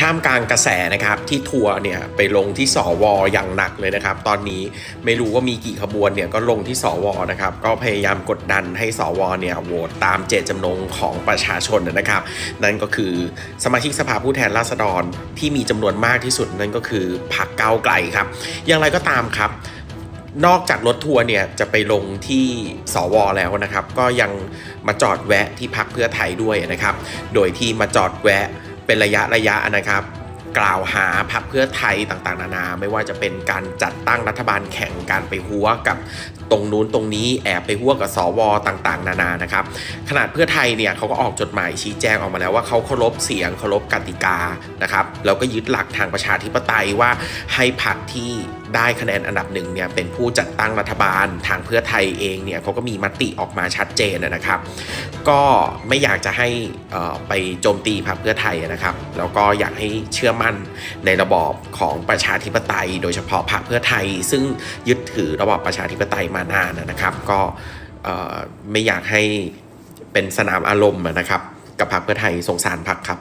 ท่ามกลางกระแสนะครับที่ทัวร์เนี่ยไปลงที่สวอย่างหนักเลยนะครับ ตอนนี้ไม่รู้ว่ามีกี่ขบวนเนี่ยก็ลงที่สวนะครับก็พยายามกดดันให้สวเนี่ยโหวตตามเจตจำนงของประชาชนนะครับ นั่นก็คือสมาชิกสภาผู้แทนราษฎรที่มีจำนวนมากที่สุดนั่นก็คือพรรคก้าวไกลครับ อย่างไรก็ตามครับนอกจากรถทัวร์เนี่ยจะไปลงที่สวแล้วนะครับ ก็ยังมาจอดแวะที่พักเพื่อไทยด้วยนะครับ โดยที่มาจอดแวะ เป็นระยะระยะนะครับ กล่าวหาพักเพื่อไทยต่างๆ นานา ไม่ว่าจะเป็นการจัดตั้งรัฐบาลแข่งการไปหัวกับตรงนู้นตรงนี้แอบไปหัวกับสวต่างๆ นานานะครับ ขนาดเพื่อไทยเนี่ยเขาก็ออกจดหมายชี้แจงออกมาแล้วว่าเขาเคารพเสียงเคารพกติกานะครับแล้วก็ยึดหลักทางประชาธิปไตยว่าให้พรรคที่ได้คะแนนอันดับหนึ่งเนี่ยเป็นผู้จัดตั้งรัฐบาลทางเพื่อไทยเองเนี่ยเขาก็มีมติออกมาชัดเจนนะครับ ก็ไม่อยากจะให้อ่อไปโจมตีพรรคเพื่อไทยนะครับ แล้วก็อยากให้เชื่อมั่นในระบอบของประชาธิปไตย โดยเฉพาะพรรคเพื่อไทย ซึ่งยึดถือระบอบประชาธิปไตยมานานนะครับ ก็ไม่อยากให้เป็นสนามอารมณ์นะครับ กับพรรคเพื่อไทยสงสารพรรคครับ